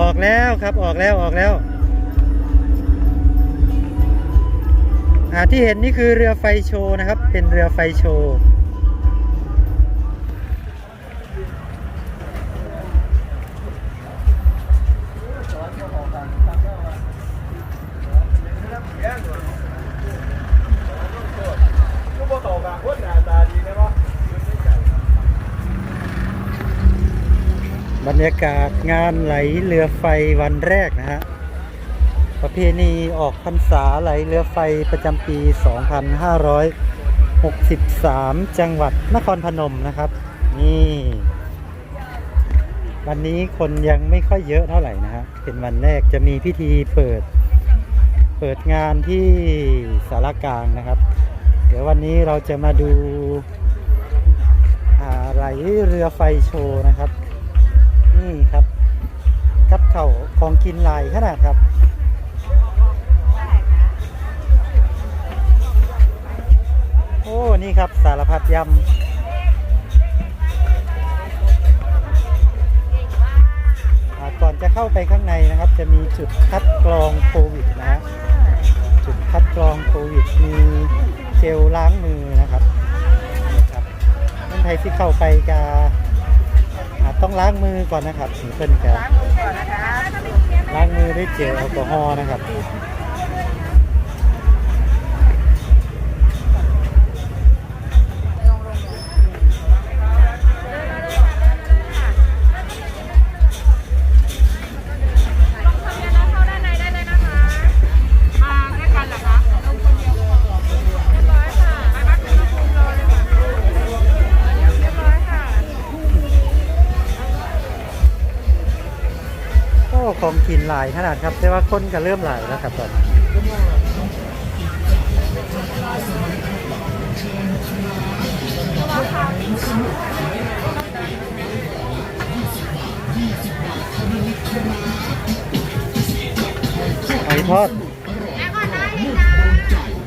ออกแล้วครับออกแล้วออกแล้วอ่าที่เห็นนี่คือเรือไฟโชว์นะครับ เป็นเรือไฟโชว์ รรยากาศงานไหลเรือไฟวันแรกนะฮะ ประเพณีออกพรรษาไหลเรือไฟประจำปี 2563 จังหวัดนครพนมนะครับ นี่ วันนี้คนยังไม่ค่อยเยอะเท่าไหร่นะฮะ เป็นวันแรกจะมีพิธีเปิด เปิดงานที่สารกลางนะครับ เดี๋ยววันนี้เราจะมาดูาไหลเรือไฟโชว์นะครับ นี่ครับ กับเข่าวของกินลายขนาดครับโอ้นี่ครับสารพัดยำก่อนจะเข้าไปข้างในนะครับ จะมีจุดคัดกรองโควิดนะ จุดคัดกรองโควิด มีเจลล้างมือนะครับนี่ครับคนไทยที่เข้าไปจะ ต้องล้างมือก่อนนะครับถึงเพิ่นจะล้างมือด้วยเจลแอลกอฮอล์นะครับ หลายขนาดครับ แต่ว่าคนก็เริ่มหลายแล้วครับตอนไอ้ทอด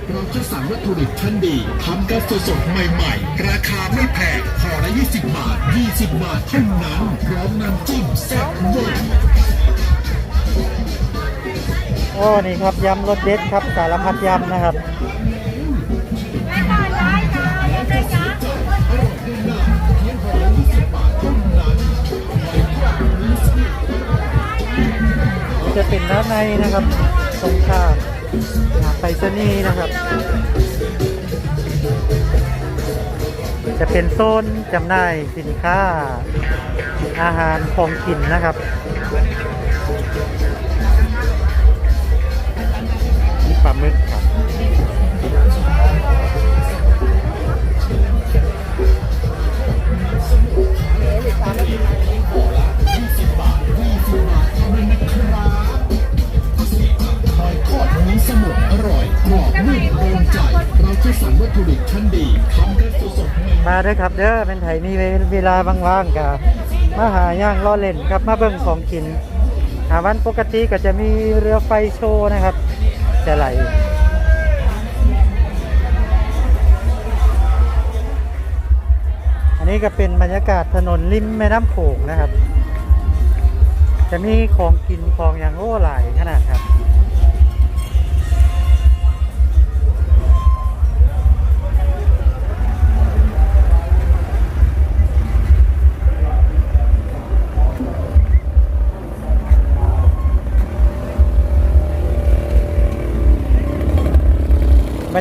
เราจะสั่งวัตถุดิบชั้นดีทำกันสดๆใหม่ๆ ราคาไม่แพงห่อละ 20 บาท 20 บาทเท่านั้น พร้อมน้ำจิ้มแซ่บเวอร์ อ้นี่ครับยำรสเด็ดครับสารพัดยำนะครับจะเป็นด้านในนะครับตรงข้ามไปรษณีย์นะครับ จะเป็นโซนจำหน่ายสินค้า อาหารของกินนะครับ ปลาหมึกครับมาเด้อครับเด้อเป็นไถมีเวลาว่างๆกับมาหาย่างล่อเล่นครับมาเบิ่งของกินหาวันปกติก็จะมีเรือไฟโชว์นะครับ จะไหลอันนี้ก็เป็นบรรยากาศถนนริมแม่น้ำโขงนะครับ จะมีของกินของอย่างโอ้หลายขนาดครับ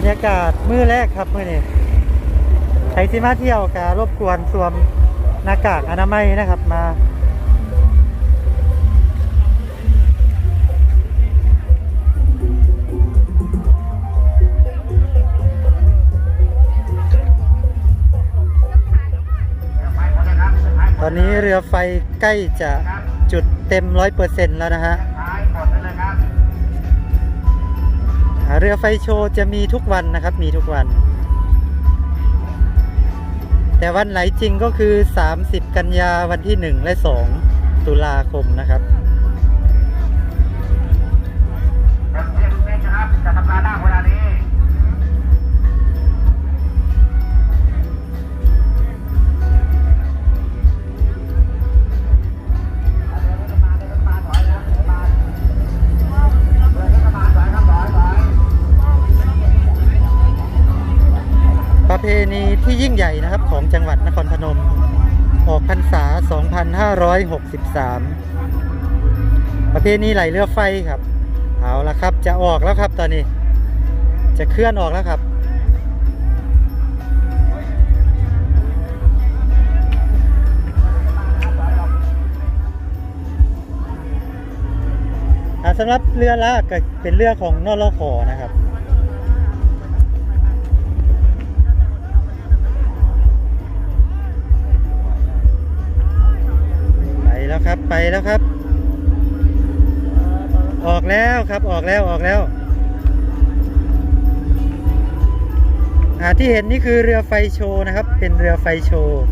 รรยากาศมื้อแรกครับมื้อนี้ใครที่มาเที่ยวการรบกวนสวมหน้ากากอนามัยนะครับมาตอนนี้เรือไฟใกล้จะจุดเต็มร้อยเปอร์เซ็นต์แล้วนะฮะ เรือไฟโชว์จะมีทุกวันนะครับ มีทุกวัน แต่วันไหลจริงก็คือ 30 กันยาวันที่ 1 และ 2 ตุลาคมนะครับจะทำกาหน้าคน 2563 ประเภทนี้ไหลเรือไฟครับ เอาละครับจะออกแล้วครับตอนนี้ จะเคลื่อนออกแล้วครับสำหรับเรือลากก็เป็นเรือของนอลขอนะครับ แล้วครับไปแล้วครับ ออกแล้วครับออกแล้วออกแล้วอ่าที่เห็นนี่คือเรือไฟโชว์นะครับ เป็นเรือไฟโชว์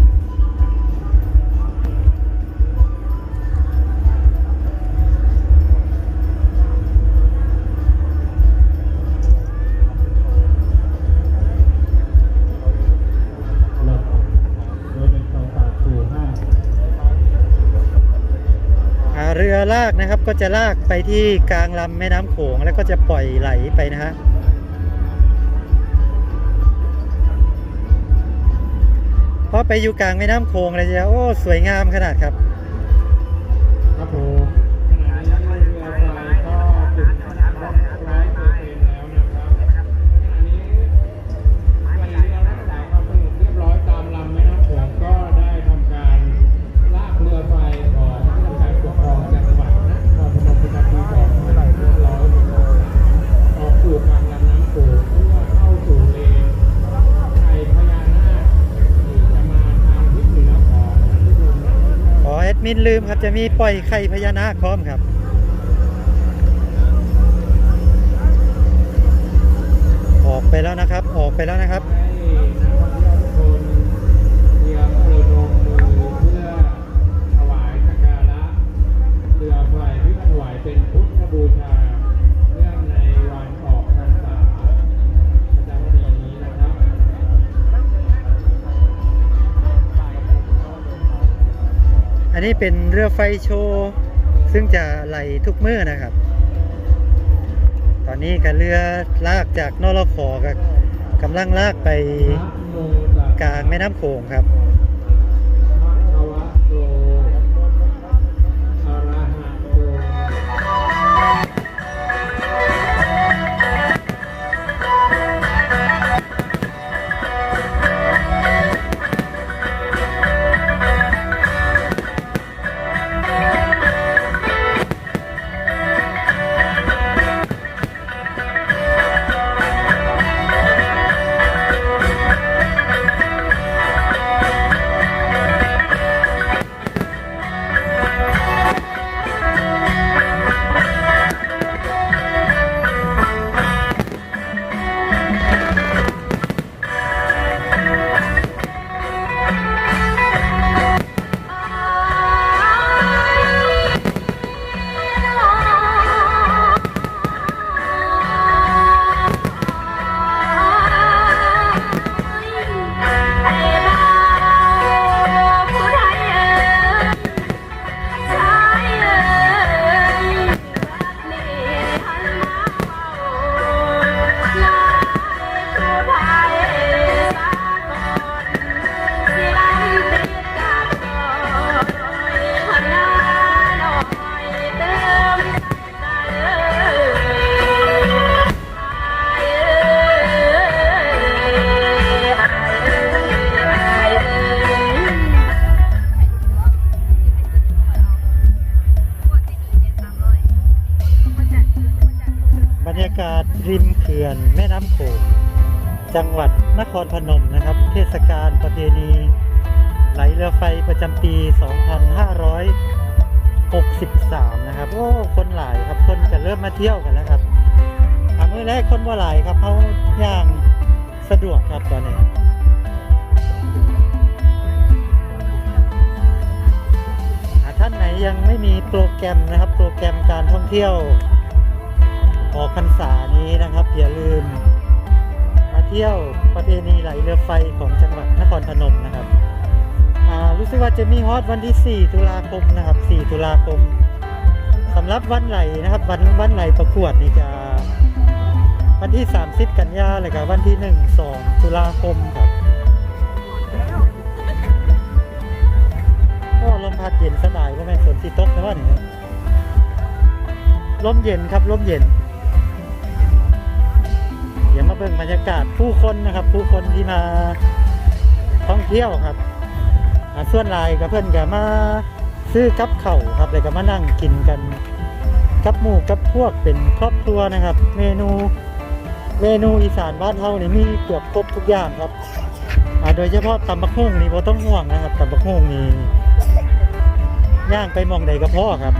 เรือลากนะครับก็จะลากไปที่กลางลำแม่น้ำโขงแล้วก็จะปล่อยไหลไปนะฮะพอไปอยู่กลางแม่น้ำโขงเลยจะโอ้สวยงามขนาดครับครับผม มินลืมครับจะมีปล่อยไข่พญานาคพร้อมครับออกไปแล้วนะครับ ออกไปแล้วนะครับ นนี้เป็นเรือไฟโชว์ ซึ่งจะไหลทุกมื้อนะครับ ตอนนี้กับเรือลากจากนอรขอกับกำลังลากไปกลางแม่น้ำโขงครับ จังหวัดนครพนมนะครับ เทศกาลประเพณีไหลเรือไฟประจำปี 2563 นะครับ โอ้ คนหลายครับ คนจะเริ่มมาเที่ยวกันแล้วครับอ่ามื่อแรกคนว่าหลายครับเขาย่างสะดวกครับตอนนี้อ่าท่านไหนยังไม่มีโปรแกรมนะครับ โปรแกรมการท่องเที่ยวออกพรรษานี้นะครับอย่าลืม เที่ยวประเพณีไหลเรือไฟของจังหวัดนครพนมนะครับอ่ารู้สึกว่าจะมีฮอตวันที่ 4 ตุลาคมนะครับ 4 ตุลาคมสำหรับวันไหลนะครับ วันวันไหลประกวดนี่จะวันที่ 30 กันยาเลยครับวันที่ 1 2 ตุลาคมครับโอ้ลมพัดเย็นสบายก็แม่นฝนที่ตกแต่ว่านี่นะลมเย็นครับลมเย็น ดี๋ยวมาเบิ่งบรรยากาศผู้คนนะครับ ผู้คนที่มาท่องเที่ยวครับส่วนลายกับเพื่อนก็มาซื้อกับเข่าครับแล้วก็มานั่งกินกันกับหมู่กับพวกเป็นครอบครัวนะครับ เมนูเมนูอีสานบ้านเฮานี่มีเกือบครบทุกอย่างครับโดยเฉพาะตำบักหุ่งนี่บ่ต้องห่วงนะครับตำบักหุ่งนี่ย่างไปมองใดก็พอครับ